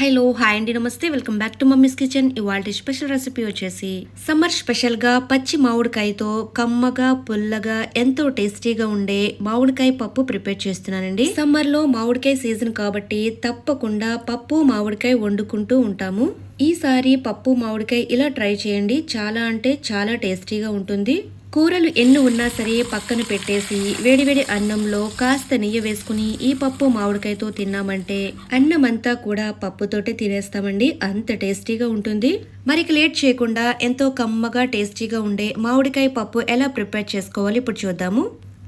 Hello hi అండి నమస్తే. Welcome back to Mummy's Kitchen. ఇవాళ స్పెషల్ రెసిపీ వచ్చేసి సమ్మర్ స్పెషల్గా పచ్చి మామిడికాయతో కమ్మగా పుల్లగా ఎంతో టేస్టీగా ఉండే మామిడికాయ పప్పు ప్రిపేర్ చేస్తున్నానండి. సమ్మర్లో మామిడికాయ సీజన్ కాబట్టి తప్పకుండా పప్పు మామిడికాయ వండుకుంటూ ఉంటాము. ఈసారి పప్పు మామిడికాయ ఇలా ట్రై చేయండి. చాలా అంటే చాలా టేస్టీగా ఉంటుంది. కూరలు ఎన్ని ఉన్నా సరే పక్కన పెట్టేసి వేడివేడి అన్నంలో కాస్త నెయ్యి వేసుకుని ఈ పప్పు మామిడికాయతో తిన్నామంటే అన్నం అంతా కూడా పప్పుతోటే తినేస్తామండి. అంత టేస్టీగా ఉంటుంది. మరికి లేట్ చేయకుండా ఎంతో కమ్మగా టేస్టీగా ఉండే మామిడికాయ పప్పు ఎలా ప్రిపేర్ చేసుకోవాలి ఇప్పుడు చూద్దాము.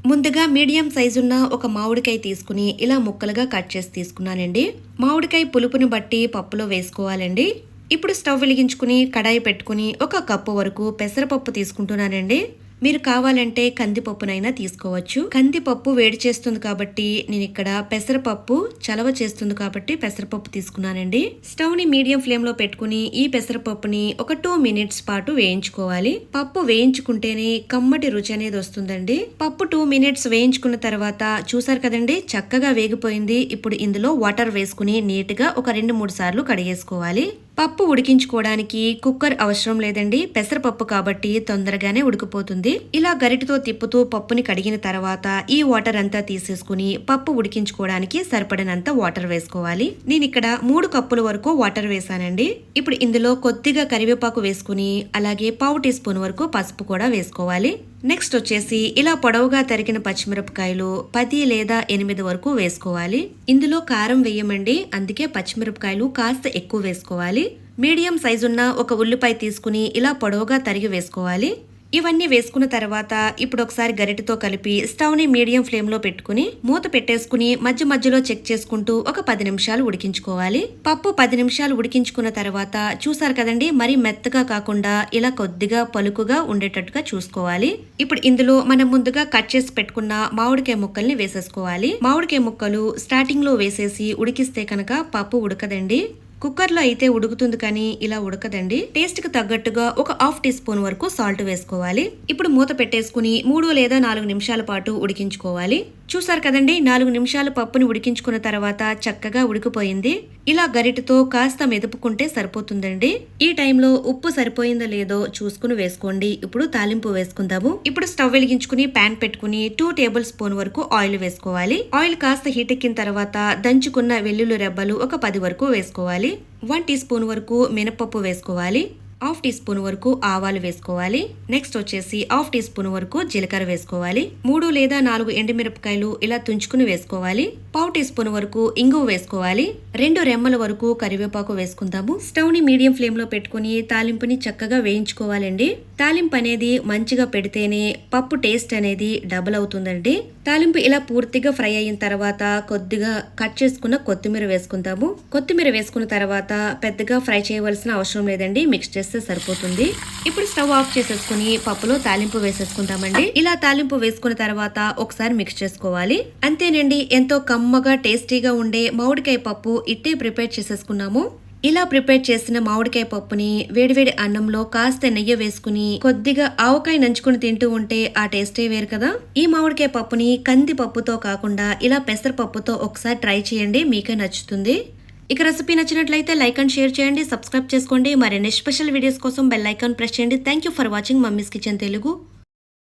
ముందుగా మీడియం సైజు ఉన్న ఒక మామిడికాయ తీసుకుని ఇలా ముక్కలుగా కట్ చేసి తీసుకున్నానండి. మామిడికాయ పులుపుని బట్టి పప్పులో వేసుకోవాలండి. ఇప్పుడు స్టవ్ వెలిగించుకుని కడాయి పెట్టుకుని ఒక కప్పు వరకు పెసరపప్పు తీసుకుంటున్నానండి. మీరు కావాలంటే కందిపప్పునైనా తీసుకోవచ్చు. కందిపప్పు వేడి చేస్తుంది కాబట్టి నేను ఇక్కడ పెసరపప్పు చలవ చేస్తుంది కాబట్టి పెసరపప్పు తీసుకున్నానండి. స్టవ్ని మీడియం ఫ్లేమ్లో పెట్టుకుని ఈ పెసరపప్పుని ఒక టూ మినిట్స్ పాటు వేయించుకోవాలి. పప్పు వేయించుకుంటేనే కమ్మటి రుచి అనేది వస్తుందండి. పప్పు టూ మినిట్స్ వేయించుకున్న తర్వాత చూసారు కదండి చక్కగా వేగిపోయింది. ఇప్పుడు ఇందులో వాటర్ వేసుకుని నీట్గా ఒక రెండు మూడు సార్లు కడిగేసుకోవాలి. పప్పు ఉడికించుకోవడానికి కుక్కర్ అవసరం లేదండి. పెసరపప్పు కాబట్టి తొందరగానే ఉడికిపోతుంది. ఇలా గరిటతో తిప్పుతూ పప్పుని కడిగిన తర్వాత ఈ వాటర్ అంతా తీసేసుకుని పప్పు ఉడికించుకోవడానికి సరిపడినంత వాటర్ వేసుకోవాలి. నేను ఇక్కడ మూడు కప్పుల వరకు వాటర్ వేసానండి. ఇప్పుడు ఇందులో కొద్దిగా కరివేపాకు వేసుకుని అలాగే పావు టీ స్పూన్ వరకు పసుపు కూడా వేసుకోవాలి. నెక్స్ట్ వచ్చేసి ఇలా పొడవుగా తరిగిన పచ్చిమిరపకాయలు పది లేదా ఎనిమిది వరకు వేసుకోవాలి. ఇందులో కారం వేయమండి అందుకే పచ్చిమిరపకాయలు కాస్త ఎక్కువ వేసుకోవాలి. మీడియం సైజు ఉన్న ఒక ఉల్లిపాయ తీసుకుని ఇలా పొడవుగా తరిగి వేసుకోవాలి. ఇవన్నీ వేసుకున్న తర్వాత ఇప్పుడు ఒకసారి గరిటతో కలిపి స్టవ్ని మీడియం ఫ్లేమ్లో పెట్టుకుని మూత పెట్టేసుకుని మధ్య మధ్యలో చెక్ చేసుకుంటూ ఒక పది నిమిషాలు ఉడికించుకోవాలి. పప్పు పది నిమిషాలు ఉడికించుకున్న తర్వాత చూసారు కదండి మరి మెత్తగా కాకుండా ఇలా కొద్దిగా పలుకుగా ఉండేటట్టుగా చూసుకోవాలి. ఇప్పుడు ఇందులో మనం ముందుగా కట్ చేసి పెట్టుకున్న మామిడికాయ ముక్కల్ని వేసేసుకోవాలి. మామిడికాయ ముక్కలు స్టార్టింగ్లో వేసేసి ఉడికిస్తే కనుక పప్పు ఉడకదండి. కుక్కర్లో అయితే ఉడుకుతుంది కానీ ఇలా ఉడకదండి. టేస్ట్కి తగ్గట్టుగా ఒక హాఫ్ టీ స్పూన్ వరకు సాల్ట్ వేసుకోవాలి. ఇప్పుడు మూత పెట్టేసుకుని మూడు లేదా నాలుగు నిమిషాల పాటు ఉడికించుకోవాలి. చూసారు కదండి నాలుగు నిమిషాలు పప్పుని ఉడికించుకున్న తర్వాత చక్కగా ఉడికిపోయింది. ఇలా గరిటతో కాస్త మెదుపుకుంటే సరిపోతుందండి. ఈ టైంలో ఉప్పు సరిపోయిందో లేదో చూసుకుని వేసుకోండి. ఇప్పుడు తాలింపు వేసుకుందాము. ఇప్పుడు స్టవ్ వెలిగించుకుని ప్యాన్ పెట్టుకుని టూ టేబుల్ స్పూన్ వరకు ఆయిల్ వేసుకోవాలి. ఆయిల్ కాస్త హీట్ ఎక్కిన తర్వాత దంచుకున్న వెల్లుల్లి రెబ్బలు ఒక పది వరకు వేసుకోవాలి. వన్ టీ స్పూన్ వరకు మినపప్పు వేసుకోవాలి. హాఫ్ టీ స్పూన్ వరకు ఆవాలు వేసుకోవాలి. నెక్స్ట్ వచ్చేసి హాఫ్ టీ స్పూన్ వరకు జీలకర్ర వేసుకోవాలి. మూడు లేదా నాలుగు ఎండుమిరపకాయలు ఇలా తుంచుకుని వేసుకోవాలి. పావు టీ స్పూన్ వరకు ఇంగువ వేసుకోవాలి. రెండు రెమ్మల వరకు కరివేపాకు వేసుకుందాము. స్టవ్ని మీడియం ఫ్లేమ్లో పెట్టుకుని తాలింపుని చక్కగా వేయించుకోవాలండి. తాలింపు అనేది మంచిగా పెడితేనే పప్పు టేస్ట్ అనేది డబుల్ అవుతుందండి. తాలింపు ఇలా పూర్తిగా ఫ్రై అయిన తర్వాత కొద్దిగా కట్ చేసుకున్న కొత్తిమీర వేసుకుందాము. కొత్తిమీర వేసుకున్న తర్వాత పెద్దగా ఫ్రై చేయవలసిన అవసరం లేదండి. మిక్స్ చేసి చేస్తే సరిపోతుంది. ఇప్పుడు స్టవ్ ఆఫ్ చేసేసుకుని పప్పులో తాలింపు వేసేసుకుంటామండి. ఇలా తాలింపు వేసుకున్న తర్వాత ఒకసారి మిక్స్ చేసుకోవాలి. అంతేనండి ఎంతో కమ్మగా టేస్టీగా ఉండే మామిడికాయ పప్పు ఇట్టే ప్రిపేర్ చేసేసుకున్నాము. ఇలా ప్రిపేర్ చేసిన మామిడికాయ పప్పుని వేడివేడి అన్నంలో కాస్త నెయ్యి వేసుకుని కొద్దిగా ఆవకాయ నంచుకుని తింటూ ఉంటే ఆ టేస్టే వేరు కదా. ఈ మామిడికాయ పప్పుని కంది పప్పుతో కాకుండా ఇలా పెసరపప్పుతో ఒకసారి ట్రై చేయండి మీకే నచ్చుతుంది. ఇక రెసిపీ నచ్చినట్లయితే లైక్ అండ్ షేర్ చేయండి సబ్స్క్రైబ్ చేసుకోండి. మరిన్ని స్పెషల్ వీడియోస్ కోసం బెల్ ఐకాన్ ప్రెస్ చేయండి. Thank you for watching Mummy's Kitchen Telugu